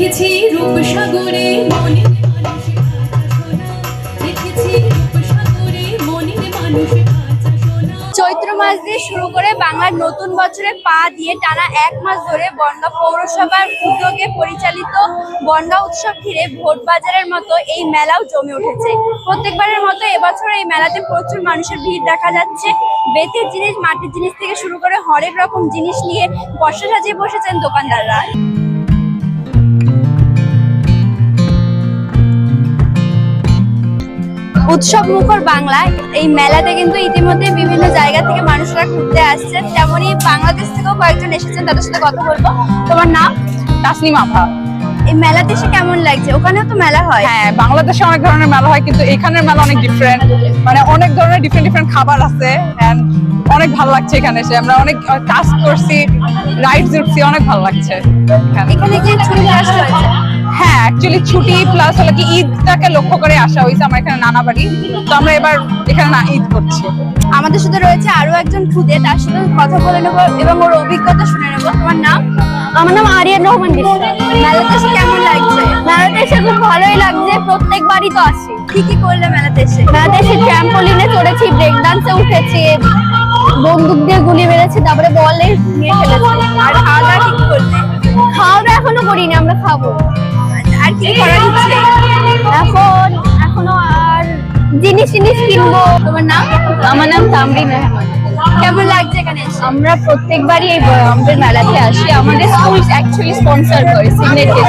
দেখেছি সোনা চৈত্র মাস দিয়ে শুরু করে বাংলার নতুন বছরে পা দিয়ে টানা এক মাস ধরে বনগাঁ পৌরসভার উদ্যোগে পরিচালিত বনগাঁ উৎসব ঘিরে ভোট বাজারের মতো এই মেলাও জমে উঠেছে। প্রত্যেকবারের মতো এবছর এই মেলাতে প্রচুর মানুষের ভিড় দেখা যাচ্ছে। বেতের জিনিস, মাটির জিনিস থেকে শুরু করে হরেক রকম জিনিস নিয়ে বর্ষা সাজিয়ে বসেছেন দোকানদাররা। উৎসব মুখর বাংলায়। এই মেলাতে কিন্তু ইতিমধ্যে বিভিন্ন জায়গা থেকে মানুষরা ঘুরতে আসছেন তেমনই বাংলাদেশ থেকেও কয়েকজন এসেছেন তাদের সাথে কথা বলব। তোমার নাম? তাসনিম আভা। এই মেলাতে এসে কেমন লাগছে? ওখানেও তো মেলা হয়। হ্যাঁ বাংলাদেশে অনেক ধরনের মেলা হয় কিন্তু এখানের মেলা অনেক ডিফারেন্ট মানে অনেক ধরনের ডিফারেন্ট ডিফারেন্ট খাবার আছে অনেক ভালো লাগছে এখানে এসে। আমরা অনেক কাজ করছি রাইডস উঠছি অনেক ভালো লাগছে। এখানে। কি ছুটি হ্যাঁ অ্যাকচুয়ালি ছুটি প্লাস হলো কি ঈদটাকে লক্ষ্য করে আসা হয়েছে আমার এখানে নানা বাড়ি। তো আমরা এবার এখানে না ঈদ করছি। আমাদের সাথে রয়েছে আরও একজন খুদে তার সাথে কথা বলে নেব এবং ওর অভিজ্ঞতা শুনে নেব। তোমার নাম? আমার নাম আরিয়ান রহমান মেলাতে এসে কেমন লাগছে? মেলাতে এসে খুব ভালোই লাগছে প্রত্যেকবারই তো আসি। কি কি করলে মেলাতে এসে? মেলাতে এসে ট্র্যাম্পোলিনে চড়েছি ব্রেক ডান্সে উঠেছি বন্দুক দিয়ে গুলি মেরেছি তারপরে বলে নিয়ে ফেলেছি আর খাওয়া দাওয়া কি করলে? খাওয়া দাওয়া এখনও করিনি আমরা খাব। এখন এখনও আর জিনিস জিনিস কিনবো। তোমার নাম? আমার নাম তামরিন রহমান কেমন লাগছে এখানে আমরা প্রত্যেকবারই এই আমাদের মেলাতে আসি। আমাদের স্কুল অ্যাকচুয়ালি স্পন্সর করে সিগনেচার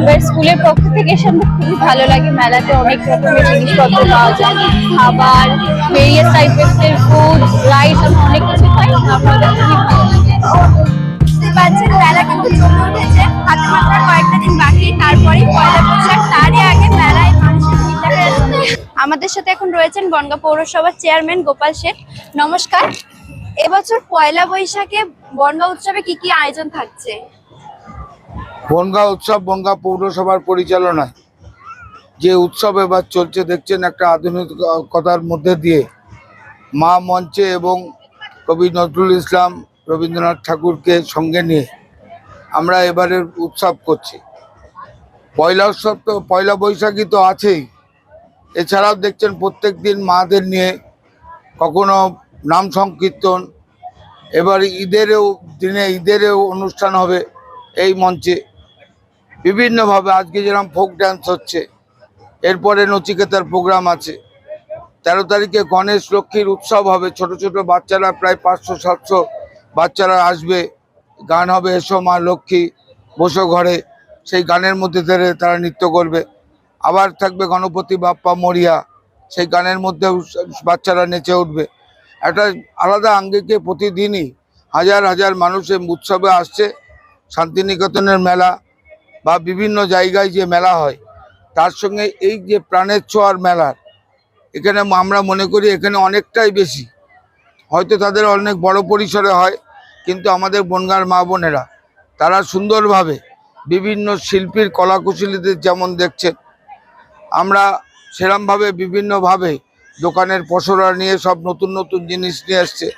এবার স্কুলের পক্ষ থেকে এসে আমাদের খুবই ভালো লাগে মেলাতে। অনেক রকমের জিনিসপত্র পাওয়া যায়। খাবার ভেরিয়াস টাইপের ফুড রাইস আমরা অনেক আমাদের সাথে এখন রয়েছেন বনগাঁ পৌরসভার চেয়ারম্যান গোপাল শেখ নমস্কার। এবছর পয়লা বৈশাখে বনগাঁ উৎসবে কি কি আয়োজন থাকছে? বনগাঁ উৎসব বনগাঁ পৌরসভার পরিচালনায়। যে উৎসব এবার চলছে, দেখছেন একটা আধুনিকতার মধ্যে দিয়ে। মা মঞ্চে এবং কবি নজরুল ইসলাম, রবীন্দ্রনাথ ঠাকুরকে সঙ্গে নিয়ে আমরা এবারের উৎসব করছি। পয়লা উৎসব তো, পয়লা বৈশাখী তো আছেই। এছাড়াও দেখছেন প্রত্যেক দিন মাদের নিয়ে কখনো নাম সংকীর্তন, এবার ঈদেরও দিনে ঈদেরও অনুষ্ঠান হবে এই মঞ্চে। বিভিন্নভাবে আজকে যেরকম ফোক ডান্স হচ্ছে, এরপরে নচিকেতার প্রোগ্রাম আছে। তেরো তারিখে গণেশ লক্ষ্মীর উৎসব হবে, ছোট ছোট বাচ্চারা প্রায় পাঁচশো, সাতশো বাচ্চারা আসবে। গান হবে এসো মা লক্ষ্মী, বসো ঘরে। সেই গানের মধ্যে ধরে তারা নৃত্য করবে। আবার থাকবে গণপতি বাপ্পা মরিয়া, সেই গানের মধ্যে বাচ্চারা নেচে উঠবে। একটা আলাদা আঙ্গিকে প্রতিদিনই হাজার হাজার মানুষের উৎসবে আসছে, শান্তিনিকেতনের মেলা বা বিভিন্ন জায়গায় যে মেলা হয়, তার সঙ্গে এই যে প্রাণের ছোঁয়ার মেলার এখানে আমরা মনে করি এখানে অনেকটাই বেশি। হয়তো তাদের অনেক বড় পরিসরে হয়, কিন্তু আমাদের বনগাঁর মা বোনেরা, তারা সুন্দরভাবে বিভিন্ন শিল্পীর কলাকুশলীদের যেমন দেখছেন আমরা সেরমভাবে বিভিন্নভাবে দোকানের পসরা নিয়ে সব নতুন নতুন জিনিস নিয়ে এসছে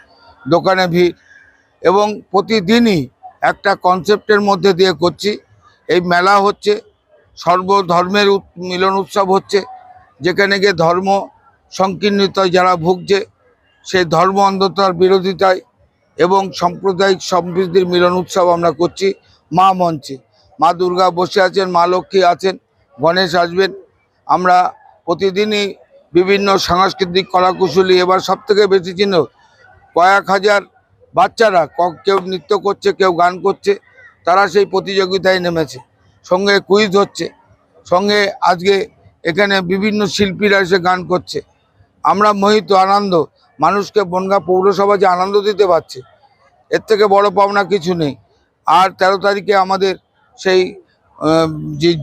দোকানে ভিড়। এবং প্রতিদিনই একটা কনসেপ্টের মধ্যে দিয়ে করছি। এই মেলা হচ্ছে, সর্বধর্মের মিলন উৎসব হচ্ছে, যেখানে গিয়ে ধর্ম সংকীর্ণতায় যারা ভুগছে সেই ধর্ম অন্ধতার বিরোধিতায় এবং সাম্প্রদায়িক সমৃদ্ধির মিলন উৎসব আমরা করছি মা মঞ্চে। মা দুর্গা বসে আছেন, মা লক্ষ্মী আছেন, গণেশ আসবেন আমরা প্রতিদিনই বিভিন্ন সাংস্কৃতিক কলাকুশলী, এবার সব থেকে বেশি চিহ্ন কয়েক হাজার বাচ্চারা কেউ নৃত্য করছে, কেউ গান করছে, তারা সেই প্রতিযোগিতায় নেমেছে। সঙ্গে কুইজ হচ্ছে, সঙ্গে আজকে এখানে বিভিন্ন শিল্পীরা এসে গান করছে। আমরা মোহিত আনন্দ, মানুষকে বনগাঁ পৌরসভা যে আনন্দ দিতে পারছে, এর থেকে বড় পাওনা কিছু নেই। আর তেরো তারিখে আমাদের সেই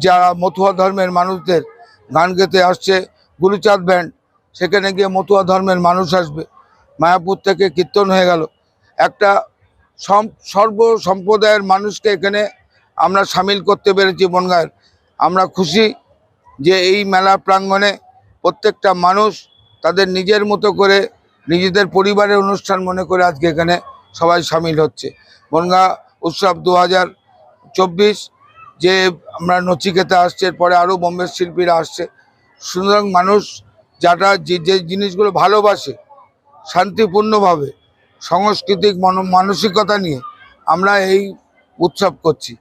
যারা মথুয়া ধর্মের মানুষদের গান গেতে আসছে গুরুচাঁদ ব্যান্ড সেখানে গিয়ে মতুয়া ধর্মের মানুষ আসবে। মায়াপুর থেকে কীর্তন হয়ে গেল। একটা সর্ব সম্প্রদায়ের মানুষকে এখানে আমরা সামিল করতে পেরেছি বনগাঁয়ের। আমরা খুশি যে এই মেলা প্রাঙ্গণে প্রত্যেকটা মানুষ তাদের নিজের মতো করে নিজেদের পরিবারের অনুষ্ঠান মনে করে আজকে এখানে সবাই সামিল হচ্ছে। বনগাঁ উৎসব দু হাজার চব্বিশ যে আমরা নচিকেতা আসছে, এরপরে আরও বোম্বের শিল্পীরা আসছে। সুতরাং মানুষ যারা যে যে জিনিসগুলো ভালোবাসে, শান্তিপূর্ণভাবে, সাংস্কৃতিক মন, মানসিকতা নিয়ে আমরা এই উৎসব করছি।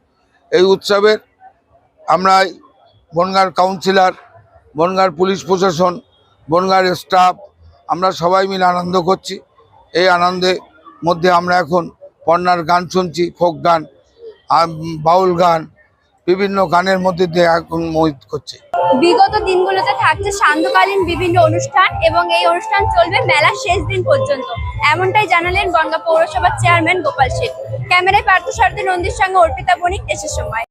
এই উৎসবের আমরা বনগাঁর কাউন্সিলর, বনগাঁর পুলিশ প্রশাসন, বনগাঁর স্টাফ, আমরা সবাই মিলে আনন্দ করছি। এই আনন্দের মধ্যে আমরা এখন পন্নার গান শুনছি, ফোক গান বাউল গান বিভিন্ন গানের মধ্যে দিয়ে মোহিত করছে। বিগত দিনগুলোতে থাকছে সান্ধ্যকালীন বিভিন্ন অনুষ্ঠান এবং এই অনুষ্ঠান চলবে মেলার শেষ দিন পর্যন্ত। এমনটাই জানালেন বঙ্গা পৌরসভার চেয়ারম্যান গোপাল সেন। ক্যামেরায় পার্থ পার্থসারথী নন্দীর সঙ্গে অর্পিতা বণিক দেশের সময়।